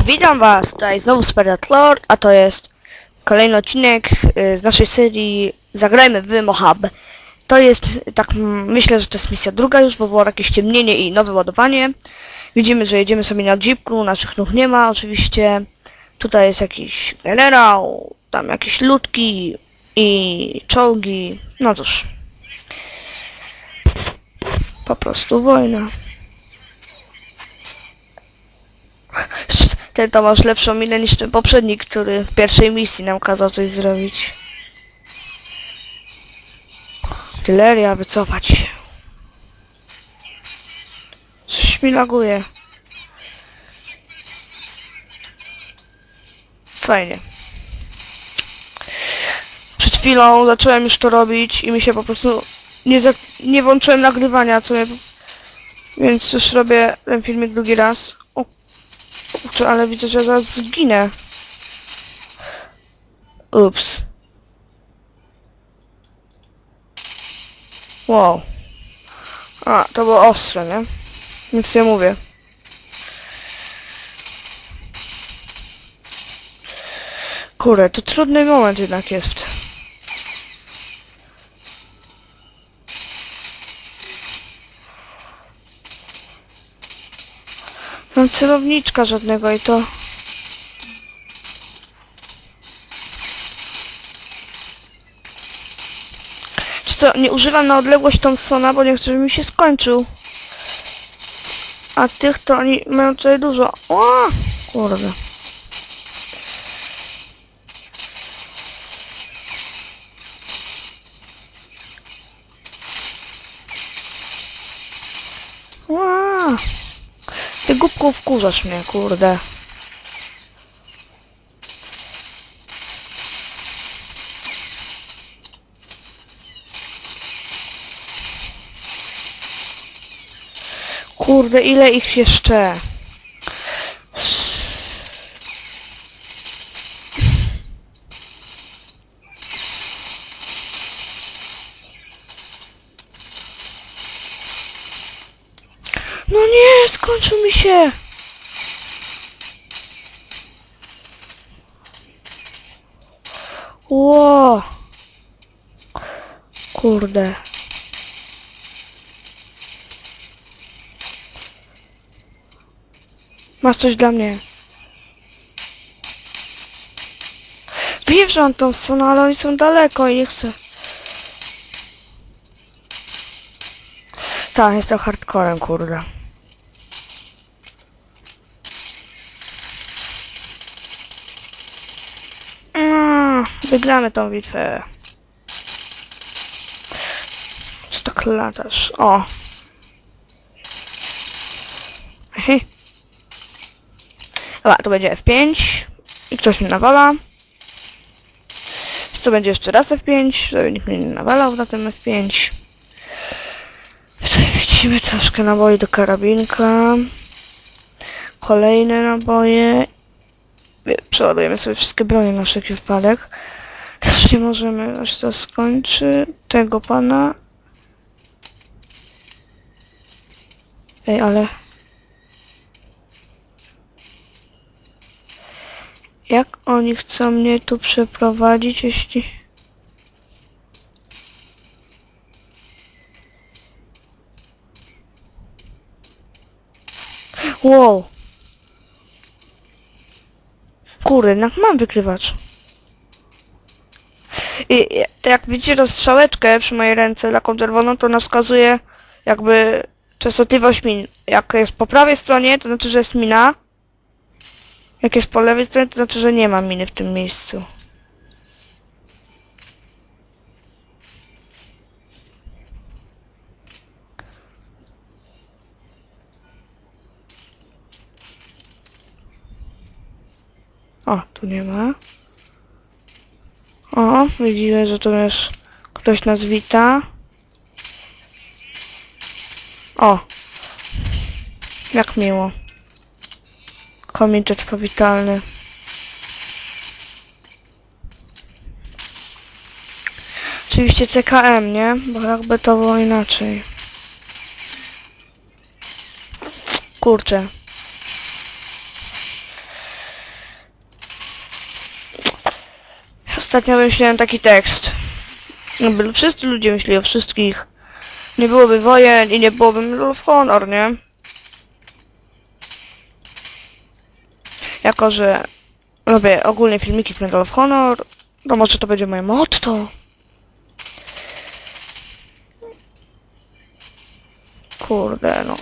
Witam was, tutaj znowu Sperdat Lord, a to jest kolejny odcinek y, z naszej serii Zagrajmy w Mohab. To jest, tak myślę, że to jest misja druga już, bo było jakieś ciemnienie i nowe ładowanie. Widzimy, że jedziemy sobie na jeepku, naszych nóg nie ma oczywiście. Tutaj jest jakiś generał, tam jakieś ludki i czołgi, no cóż. Po prostu wojna. Ten to masz lepszą minę niż ten poprzedni, który w pierwszej misji nam kazał coś zrobić. Artyleria, wycofać się. Coś mi laguje. Fajnie. Przed chwilą zacząłem już to robić i mi się po prostu nie, nie włączyłem nagrywania, co mnie... Więc już robię ten filmik drugi raz. Kurczę, ale widzę, że zaraz zginę. Ups. Wow. A, to było ostre, nie? Nic nie mówię. Kurde, to trudny moment jednak jest. Mam celowniczka żadnego i to... Czy to nie używam na odległość Thompsona, bo nie chcę, żeby mi się skończył. A tych to oni mają tutaj dużo. O, kurde. Ła. Ty głupku wkurzasz mnie, kurde. Kurde, ile ich jeszcze? No nie, skończył mi się. Ło. Kurde. Masz coś dla mnie. Wiem, że on tą stronę, ale oni są daleko i nie chcę. Tak, jestem hardcorem, kurde. Wygramy tą bitwę. Co tak latasz? O. Hehe. Dobra, to będzie F5. I ktoś mnie nawala. Co będzie jeszcze raz F5, żeby nikt mnie nie nawalał na tym F5. Tutaj widzimy troszkę naboi do karabinka. Kolejne naboje. Przeładujemy sobie wszystkie bronie na wszelki wypadek. Nie możemy, aż to skończy. Tego pana. Ej, ale... Jak oni chcą mnie tu przeprowadzić, jeśli... Wow. Kurde, jednak mam wykrywacz. I jak widzicie rozstrzałeczkę przy mojej ręce taką czerwoną, to ona wskazuje jakby częstotliwość min. Jak jest po prawej stronie, to znaczy, że jest mina. Jak jest po lewej stronie, to znaczy, że nie ma miny w tym miejscu. O, tu nie ma. O, widzimy, że tu już ktoś nas wita. O! Jak miło. Komitet powitalny. Oczywiście CKM, nie? Bo jakby to było inaczej. Kurczę. Ostatnio wymyśliłem taki tekst. Jakby wszyscy ludzie myśleli o wszystkich. Nie byłoby wojen i nie byłoby Medal of Honor, nie? Jako, że robię ogólnie filmiki z Medal of Honor, to może to będzie moje motto. Kurde, no.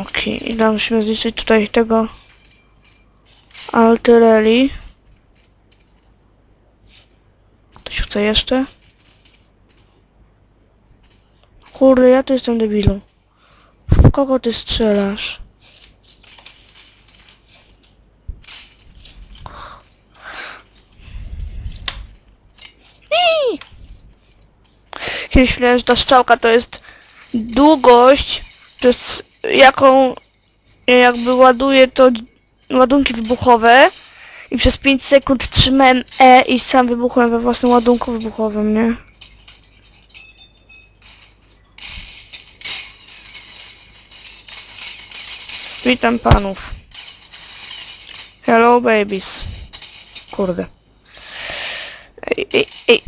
Okej, i okay. musimy zniszczyć tutaj tego Alterelli. Chce jeszcze? Kurde, ja to jestem debilu. W kogo ty strzelasz? Kiedyś myślałem, że ta strzałka to jest długość, to jest jaką jakby ładuje to ładunki wybuchowe i przez 5 sekund trzymałem E i sam wybuchłem we własnym ładunku wybuchowym, nie? Witam panów. Hello babies. Kurde. Ej, ej, ej.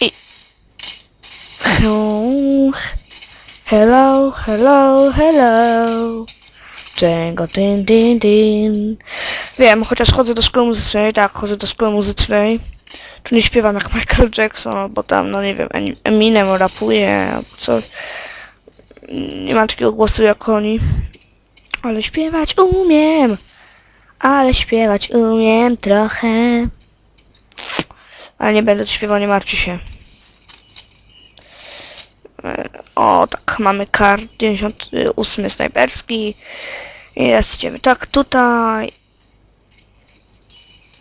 Ej. Hello. Hello, hello, hello. Din, din, din. Wiem, chociaż chodzę do szkoły muzycznej, tak, chodzę do szkoły muzycznej. Tu nie śpiewam jak Michael Jackson, bo tam, no nie wiem, Em- Eminem rapuje, albo coś. Nie mam takiego głosu jak oni. Ale śpiewać umiem. Ale śpiewać umiem trochę. Ale nie będę śpiewał, nie martwcie się. O, tak, mamy kar 98 snajperski. Teraz idziemy tak tutaj.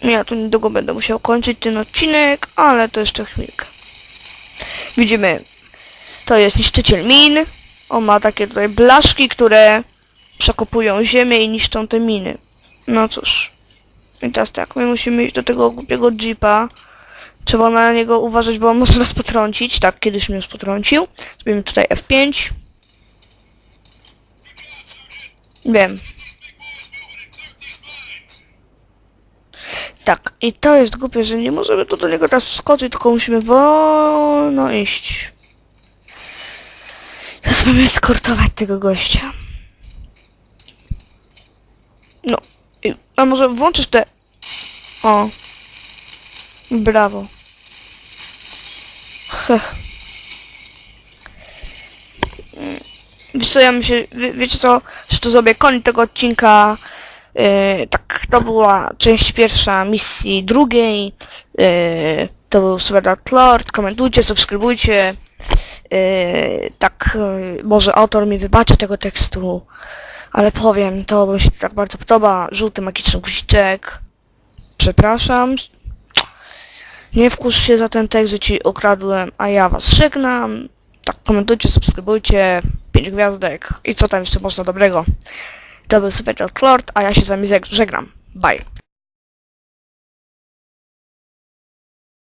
Ja tu niedługo będę musiał kończyć ten odcinek, ale to jeszcze chwilkę. Widzimy, to jest niszczyciel min. On ma takie tutaj blaszki, które przekopują ziemię i niszczą te miny. No cóż. I teraz tak, my musimy iść do tego głupiego jeepa. Trzeba na niego uważać, bo on może nas potrącić. Tak, kiedyś mnie już potrącił. Zrobimy tutaj F5. Wiem. Tak, i to jest głupie, że nie możemy tu do niego teraz skoczyć, tylko musimy wolno iść. Teraz mamy eskortować tego gościa. No, a może włączysz te... O. Brawo. Heh. Mm, Wiesz co, ja myślę, wie, wiecie co, że to zrobię koniec tego odcinka. Yy, tak, to była część pierwsza misji drugiej. Yy, to był Dark Lord. Komentujcie, subskrybujcie. Yy, tak, yy, może autor mi wybaczy tego tekstu, ale powiem, to mi się tak bardzo podoba. Żółty magiczny guziczek. Przepraszam. Nie wkurz się za ten tekst, że ci okradłem, a ja was żegnam. Tak, komentujcie, subskrybujcie, 5 gwiazdek i co tam jeszcze można dobrego. To był Super Lord, a ja się z wami żegnam. Bye.